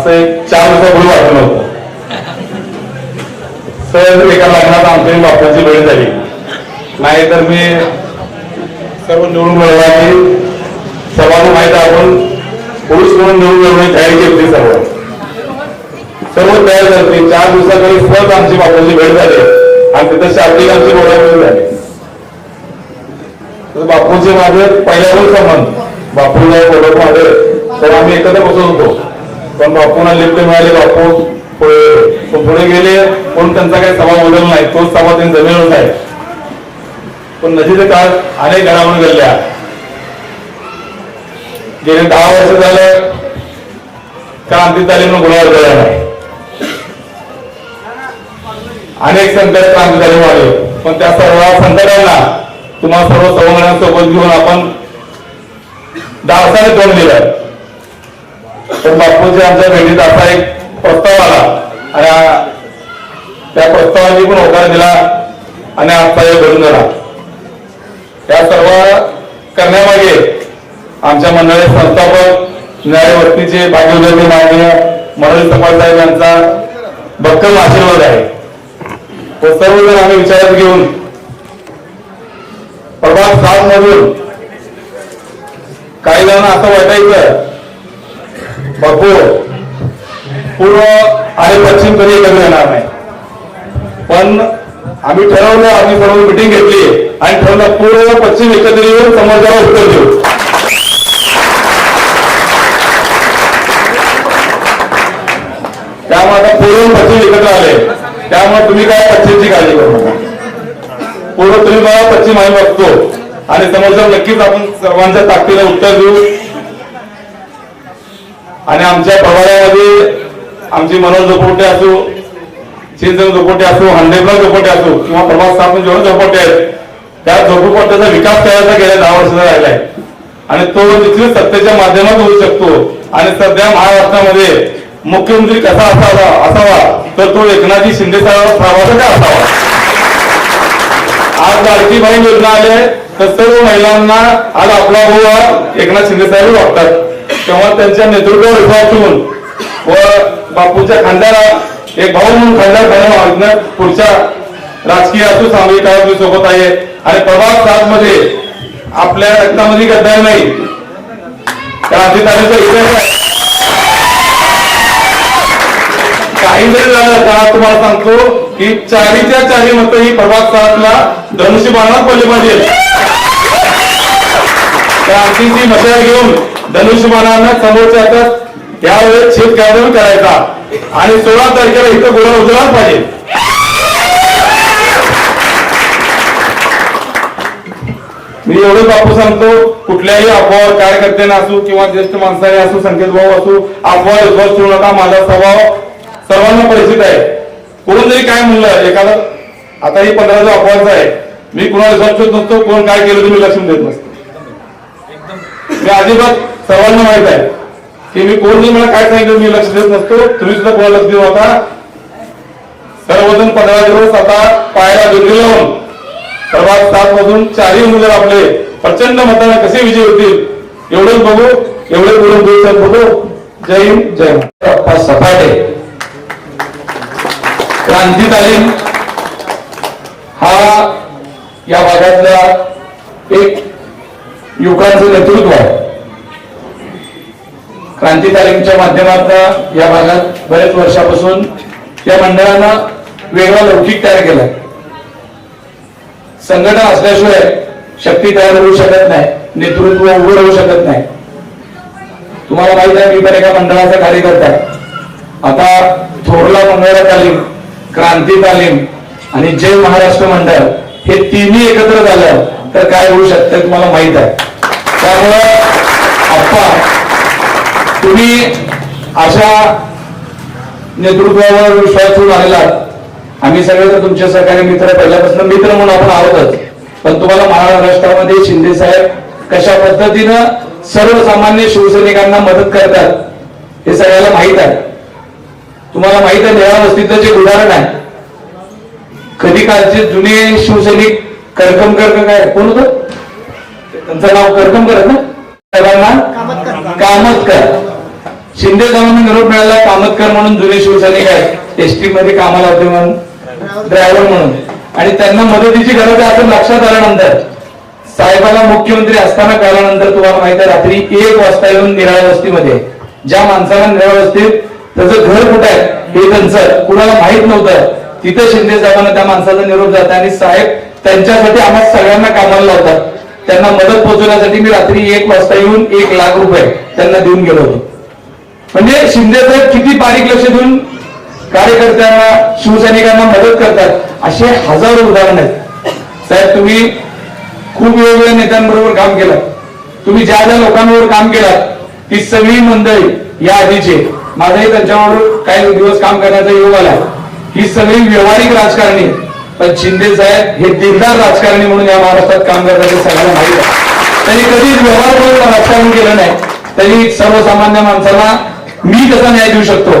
असं एक चार दिवसापूर्वी वाटलं होतं सर एका लग्नात आमच्या बापाची वेळ झाली. नाही तर मी सर्व निवडून मिळवा की सर्वांना माहीत आपण पुरुष म्हणून निवडून मिळवण्याची तयारी केली सर्व. सर्व तयार झाली. चार दिवसाकडे सहज आमची बापाची भेट झाली आणि तिथं शाब्दिक आमची वेळ झाली तर बापूचे माझे पहिल्यावर संबंध. बापूला बोलत माझे तर आम्ही एकत्र बसत होतो. पण बापूंना लिफ्ट मिळाले बापू. पुढे गेले पण त्यांचा काही सभा बदल नाही. तोच सभा त्यांनी जमिनीवर नाही पण नदीचे काळ अनेक घडामोडी घडल्या. गेले दहा वर्ष झालं क्रांती तालीम गुन्हा झाला नाही. अनेक संकट क्रांती तालीम आले. पण त्या सर्व संकटांना तुम्हा सर्व सवंगड्यांसोबत घेऊन आपण दासाने तोंड दिलं. तर बापूजी आमच्या भेटीत असा एक प्रस्ताव आला. आणि त्या प्रस्तावाने पण होकार दिला आणि आजचा हे घडून झाला या सर्व करण्यामागे आमच्या मंडळी संस्थापक न्यायवर्तीचे भागीदारी माननीय मनोज सपाट साहेब यांचा भक्कम आशीर्वाद आहे. तो सर्वजण आम्ही विचारात घेऊन प्रभाग सात मधून काही जणांना असं वाटायचं बघू पूर्व आणि पश्चिम कधी एकत्र येणार नाही. पण आम्ही ठरवलं आम्ही सर्व मिटिंग घेतली आणि ठरवलं पूर्व पश्चिम एकत्र येऊन समाजाला उत्तर देऊ. त्यामुळे आता पूर्व पश्चिम एकत्र आले. त्यामुळे तुम्ही काय पश्चिमची काळजी करू नका. पूर्व तुम्ही बघा पश्चिम आम्ही बघतो. आणि समोरच्या नक्कीच आपण सर्वांच्या ताकदीला उत्तर देऊ. आणि आमच्या प्रभागामध्ये आमचे मनोज झोपोटे असो चिंतन झोपोटे असो हंडेपला झोपोटे असो किंवा प्रभाग स्थापन जेवढे झोपोटे आहेत त्या झोपडपट्ट्याचा विकास करायचा गेल्या दहा वर्षाचा राहिलाय आणि तो देखील सत्तेच्या माध्यमात होऊ शकतो आणि सध्या महाराष्ट्रामध्ये मुख्यमंत्री कसा असावा असावा तर तो एकनाथजी शिंदे साहेबांचा असावा. आज लाडकी बहीण योजना आली तर सर्व महिलांना आज आपला भाऊ एकनाथ शिंदे साहेब वागतात. तेव्हा त्यांच्या नेतृत्वावर विश्वास ठेवून व बापूच्या खांद्याला एक भाऊ म्हणून खांद्यावर खाण्या पुढच्या राजकीय असो सामाजिक काळात सोबत आहे. आणि प्रभाग सात मध्ये आपल्या रक्तामध्ये गद्दार नाही. त्या क्रांतिकारीचा इतिहास आहे. काही जरी झालं का तुम्हाला सांगतो की चारीच्या चारी मत ही प्रभाग सातला धनुष्यबाणात पडले पाहिजे त्या क्रांतीची मशाल घेऊन धनुष्यमानांना समोरच्या हातात यावेळेस छेद गाजवून करायचा. आणि सोळा तारखेला इथं गोळा उजळाच पाहिजे. मी एवढं बापू सांगतो कुठल्याही अफवावर कार्यकर्त्यांना असू किंवा ज्येष्ठ माणसाने असू संकेत भाऊ असू अफवा विश्वास ठेवू नका. माझा स्वभाव सर्वांना परिचित आहे. कोण जरी काय म्हणलं एखादं आता ही पंधराचा अफवाचा आहे. मी कुणाला विश्वास ठेवत नसतो कोण काय केलं तुम्ही लक्ष देत नसतो. मी अजिबात सर्वांना माहीत आहे की मी कोण मला काय सांगितलं मी लक्ष देत नसतो. तुम्ही सुद्धा कोणाला लक्ष देऊ आता सर्वजण पंधरा दिवस आता पायाला दुर्गी लावून प्रभाग सात मधून चारही उमेदवार आपले प्रचंड मताने कसे विजय होतील एवढंच बघू एवढे बोलून दोन बघू. जय हिंद जय महाराष्ट्र. सपाटे. क्रांती तालीम हा या भागातला एक युवकांचं नेतृत्व आहे. क्रांती तालीमच्या माध्यमातून या भागात बरेच वर्षापासून या मंडळानं वेगळा लौकिक तयार केलाय. संघटन असल्याशिवाय शक्ती तयार होऊ शकत नाही नेतृत्व उभं राहू शकत नाही. तुम्हाला माहीत आहे मी पण एका मंडळाचा कार्यकर्ता आहे. आता थोरला मंगळा तालीम क्रांती तालीम आणि जय महाराष्ट्र मंडळ हे तिन्ही एकत्र झालं तर काय होऊ शकतं तुम्हाला माहीत आहे. त्यामुळं आप्पा तुम्ही अशा नेतृत्वावर विश्वास ठेवून आलेला आम्ही सगळे तर तुमचे सहकारी मित्र पहिल्यापासून मित्र म्हणून आपण आहोतच. पण तुम्हाला महाराष्ट्रामध्ये शिंदे साहेब कशा पद्धतीनं सर्वसामान्य शिवसैनिकांना मदत करतात हे सगळ्याला माहीत आहे. तुम्हाला माहीत आहे निळा वस्तीचं जे उदाहरण आहे. कधी कालचे जुने शिवसैनिक करकमकर का काय? कोण होतं? त्यांचं नाव करकमकर आहे ना? कामतकर. शिंदे साहेबांना निरोप मिळाला कामतकर म्हणून जुने शिवसैनिक आहेत एसटी मध्ये कामाला होते म्हणून. ड्रायव्हर म्हणून. आणि त्यांना मदतीची गरज आहे असं लक्षात आल्यानंतर साहेबाला मुख्यमंत्री असताना कळल्यानंतर तुम्हाला माहिती आहे रात्री एक वाजता येऊन निराळ्या वस्तीमध्ये ज्या माणसाला निराळ्या वस्तीत त्याचं घर कुठं आहे? हे त्यांचं कुणाला माहीत नव्हतं. तिथं शिंदे साहेबांना त्या माणसाचा निरोप जाता आणि साहेब त्यांच्यासाठी आम्हाला सगळ्यांना कामाला लावतात. त्यांना मदत पोहोचवण्यासाठी मी रात्री एक वाजता येऊन एक लाख रुपये त्यांना देऊन गेलो होतो. म्हणजे शिंदे साहेब किती बारीक लक्ष देऊन कार्यकर्त्यांना शिवसैनिकांना मदत करतात असे हजारो उदाहरण आहेत. साहेब तुम्ही खूप वेगवेगळ्या नेत्यांबरोबर काम केलं. तुम्ही ज्या ज्या लोकांबरोबर काम केलं ती सगळी मंडळी या आधीचे. माझाही त्यांच्याबरोबर काही दिवस काम करण्याचा योग आला. ही सगळी व्यवहारिक राजकारणी पण शिंदे साहेब हे दिलदार राजकारणी म्हणून या महाराष्ट्रात काम करतात हे सगळ्यांना माहीत आहे. त्यांनी कधीच व्यवहार म्हणून राजकारण केलं नाही. त्यांनी सर्वसामान्य माणसाला मी कसा न्याय देऊ शकतो.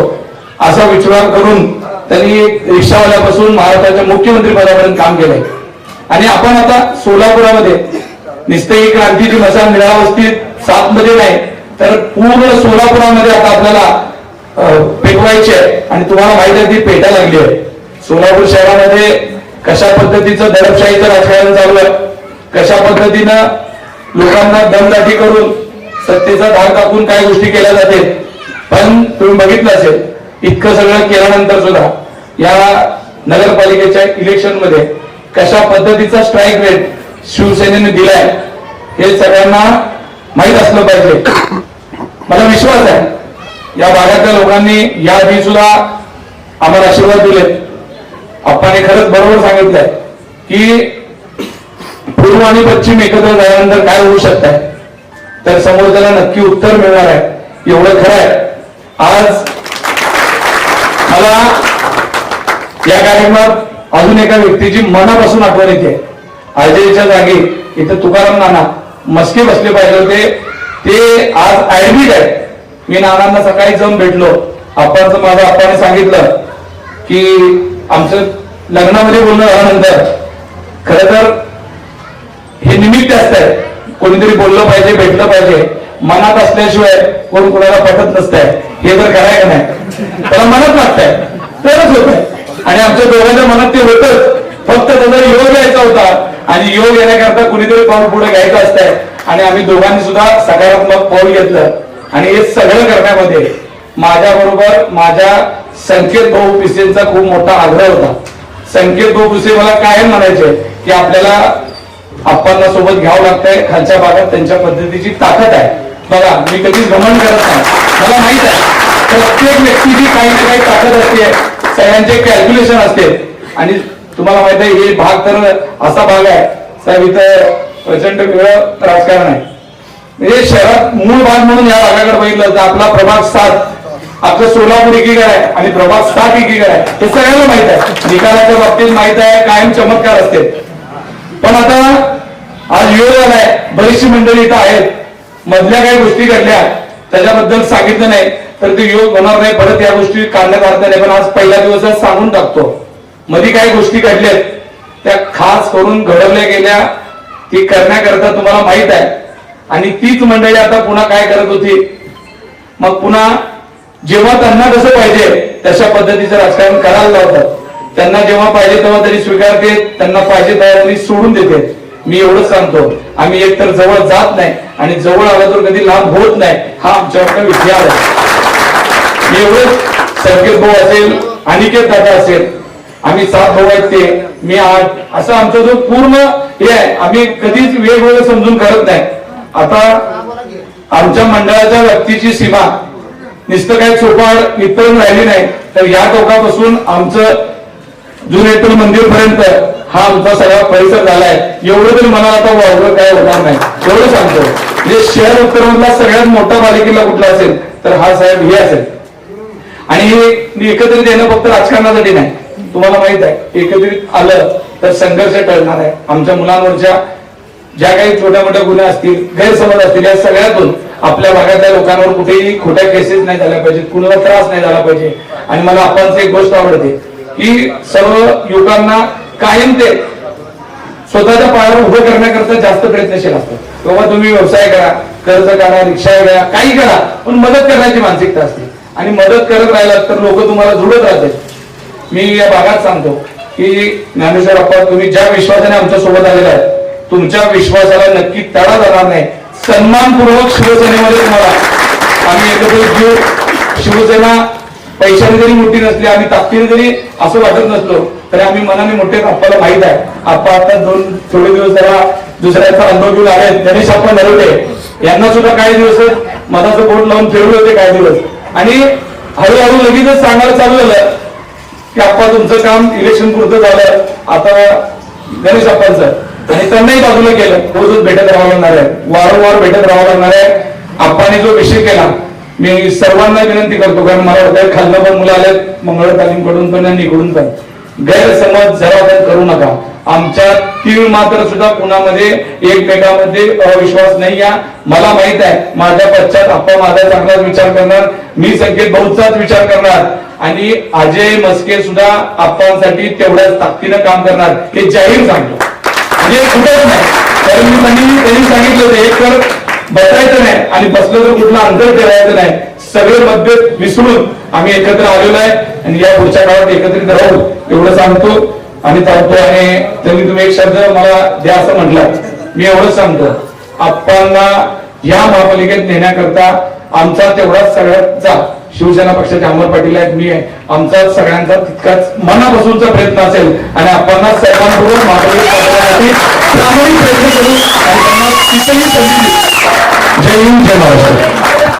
असा विचार करून त्यांनी रिक्षावाल्यापासून महाराष्ट्राच्या मुख्यमंत्री पदापर्यंत काम केलंय. आणि आपण आता सोलापुरामध्ये नुसते ही क्रांतीची मशाल मिळावस्तीत सात मध्ये नाही तर पूर्ण सोलापुरामध्ये आता आपल्याला पेटवायची आहे. आणि तुम्हाला माहिती आहे ती पेटा लागली आहे. सोलापूर शहरामध्ये कशा पद्धतीचं दडपशाहीचं राजकारण चालू आहे? कशा पद्धतीनं लोकांना दमदाटी करून सत्तेचा धाक कापून काही गोष्टी केल्या जाते पण तुम्ही बघितलं असेल इतकं सगळं केल्यानंतर सुद्धा या नगरपालिकेच्या इलेक्शनमध्ये कशा पद्धतीचा स्ट्राईक रेट शिवसेनेने दिलाय हे सगळ्यांना माहीत असलं पाहिजे. मला विश्वास आहे या भागातल्या लोकांनी याआधी सुद्धा आम्हाला आशीर्वाद दिलेत. आप्पाने खरंच बरोबर सांगितलंय की पूर्व आणि पश्चिम एकत्र झाल्यानंतर काय होऊ शकत आहे तर समोर त्याला नक्की उत्तर मिळणार आहे. एवढं खरं आहे. आज मला या कार्यक्रमात अजून एका व्यक्तीची मनापासून आठवण येते. आयजेच्या जागी इथं तुकाराम नाना मस्के बसले पाहिजे होते. ते आज ऍडमिट आहे मी नानांना सकाळी जाऊन भेटलो. आपण माझं आपण सांगितलं की आमचं लग्नामध्ये बोलणं झाल्यानंतर खर तर हे निमित्त असतंय कोणीतरी बोललं पाहिजे भेटलं पाहिजे. मनात असल्याशिवाय कोण कोणाला पटत नसतंय. हे तर करायचं नाही? त्याला मनात लागतंय. तरच होत आणि आमच्या दोघांच्या मनात ते होतच. फक्त त्याचा योग यायचा होता आणि योग येण्याकरता कुणीतरी पाऊल पुढे घ्यायचं असतंय. आणि आम्ही दोघांनी सुद्धा सकारात्मक पाऊल घेतलं. आणि हे सगळं करण्यामध्ये माझ्या बरोबर माझ्या संकेत भाऊ पिसेंचा खूप मोठा आग्रह होता. संकेत भाऊ पिसे मला काय म्हणायचे की आपल्याला आप्पांना सोबत घ्यावं लागतंय खालच्या भागात त्यांच्या पद्धतीची ताकद आहे. बघा मी कधीच भ्रमण करत नाही. मला माहीत आहे प्रत्येक व्यक्तीची काही ना काही ताकद असते सगळ्यांचे कॅल्क्युलेशन असते. आणि तुम्हाला माहीत आहे हे भाग तर असा भाग आहे साहेब इथं प्रचंड वेगळं राजकारण आहे. म्हणजे शहरात मूळ भाग म्हणून या भागाकडे बघितलं तर आपला प्रभाग सात आपलं सोलापूर एकीकडे आहे आणि प्रभाग सात एकीकडे आहे. हे सगळ्यांना माहीत आहे. निकालाच्या बाबतीत माहीत आहे कायम चमत्कार असते पण आता आज योग आलाय बरीचशी मंडळी इथं आहेत. मधल्या काही गोष्टी घडल्या त्याच्याबद्दल सांगितलं नाही तर ते योग होणार नाही परत या गोष्टी काढण्यात अर्थ नाही. पण आज पहिला दिवस सांगून टाकतो. मध्ये काही गोष्टी घडल्यात त्या खास करून घडवल्या गेल्या ती करण्याकरता तुम्हाला माहीत आहे. आणि तीच मंडळी आता पुन्हा काय करत होती? मग पुन्हा जेव्हा त्यांना कसं पाहिजे तशा पद्धतीचं राजकारण करायला लावतात. त्यांना जेव्हा पाहिजे तेव्हा तरी स्वीकारते त्यांना पाहिजे तेव्हा तरी सोडून देते. मी एवढंच सांगतो. आम्ही एकतर जवळ जात नाही आणि जवळ आला तर कधी लांब होत नाही हा आमच्याकडे विचार आहे. मी एवढंच संकेत भाऊ असेल अनिकेत दादा असेल आम्ही सात भाऊ आहेत ते मी आठ असं आमचा जो पूर्ण हे आहे आम्ही कधीच वेगवेगळं समजून करत नाही. आता आमच्या मंडळाच्या व्यक्तीची सीमा नुसतं काय चोपाड वितरण राहिली नाही. तर या टोकापासून आमचं जुनेटल मंदिर पर्यंत हा आमचा सगळा परिसर झालाय. एवढं तरी मला आता वावरं काय होणार नाही. एवढं सांगतो. म्हणजे शहर उत्तरमधला सगळ्यात मोठा पालिकेला कुठला असेल तर हा साहेब हे असेल. आणि हे एकत्रित येणं फक्त राजकारणासाठी नाही. तुम्हाला माहीत आहे एकत्रित आलं तर संघर्ष टळणार आहे. आमच्या मुलांवरच्या ज्या काही छोट्या मोठ्या गुन्हे असतील गैरसमज असतील या सगळ्यातून आपल्या भागातल्या लोकांवर कुठेही खोट्या केसेस नाही झाल्या पाहिजेत कुणाला त्रास नाही झाला पाहिजे. आणि मला आपण एक गोष्ट आवडते की सर्व युवकांना कायम ते स्वतःच्या पायावर उभं करण्याकरता जास्त प्रयत्नशील असतात. किंवा तुम्ही व्यवसाय करा कर्ज करा रिक्षा करा काही करा पण मदत करण्याची मानसिकता असते. आणि मदत करत राहिलात तर लोक तुम्हाला जुळत राहतात. मी या भागात सांगतो की ज्ञानेश्वर अप्पा तुम्ही ज्या विश्वासाने आमच्यासोबत आलेला आहे तुमच्या विश्वासाला नक्की तडा जाणार नाही. सन्मानपूर्वक शिवसेनेमध्ये तुम्हाला आम्ही एकत्र जीव शिवसेना पैशाने जरी मोठी नसली आम्ही ताकदीने जरी असं वाटत नसलो तरी आम्ही मनाने मोठे आहेत. आप्पाला माहीत आहे. आप्पा आता दोन थोडे दिवस जरा दुसऱ्याचा अनुभव घेऊन आले. गणेश आप्पा नरवले यांना सुद्धा काही दिवस मनाचं बोट लावून फिरवले होते काही दिवस. आणि हळूहळू लगेचच सांगायला चालू झालं की आप्पा तुमचं काम इलेक्शन पुरतं झालं. आता गणेश आप्पांचं आणि त्यांनाही बाजूला केलं. रोजच भेटत राहावं लागणार आहे वारंवार भेटत राहावं लागणार आहे आप्पाने जो विषय केला मी सर्वांना विनंती करतो कारण मला वाटतं खालनं पण मुलं आलेत मंगळ तालीमकडून पण आणि इकडून पण. गैरसमज जरा करू नका. आमच्या तीळ मात्र सुद्धा कुणामध्ये एकमेकांमध्ये अविश्वास नाही या मला माहीत आहे माझ्या पश्चात आप्पा माझा चांगलाच विचार करणार मी संकेत भाऊचाच विचार करणार. आणि अजय मस्के सुद्धा आप्पांसाठी तेवढ्याच ताकदीनं काम करणार हे जाहीर सांगतो. म्हणजे कुठेच नाही. कारण मी त्यांनी त्यांनी सांगितलं होतं एक तर बसायचं नाही आणि बसलं तर कुठलं अंतर ठेवायचं नाही. सगळे मतभेद विसरून आम्ही एकत्र आलेलो आहे आणि या पुढच्या काळात एकत्रित राहू. एवढं सांगतो आणि चालतो आणि त्यांनी तुम्ही एक शब्द मला द्या असं म्हटलं. मी एवढंच सांगतो. आप्पांना या महापालिकेत नेण्याकरता आमचा तेवढाच सगळ्याचा शिवसेना पक्षाचे अमर पाटील आहेत मी आहे. आमचा सगळ्यांचा तितकाच मनापासूनचा प्रयत्न असेल. आणि आपण सर्वांपूर्वक महापालिकेत प्रामाणिक प्रयत्न करू आणि त्यांना तिथेही संधी. जय हिंद जय महाराष्ट्र.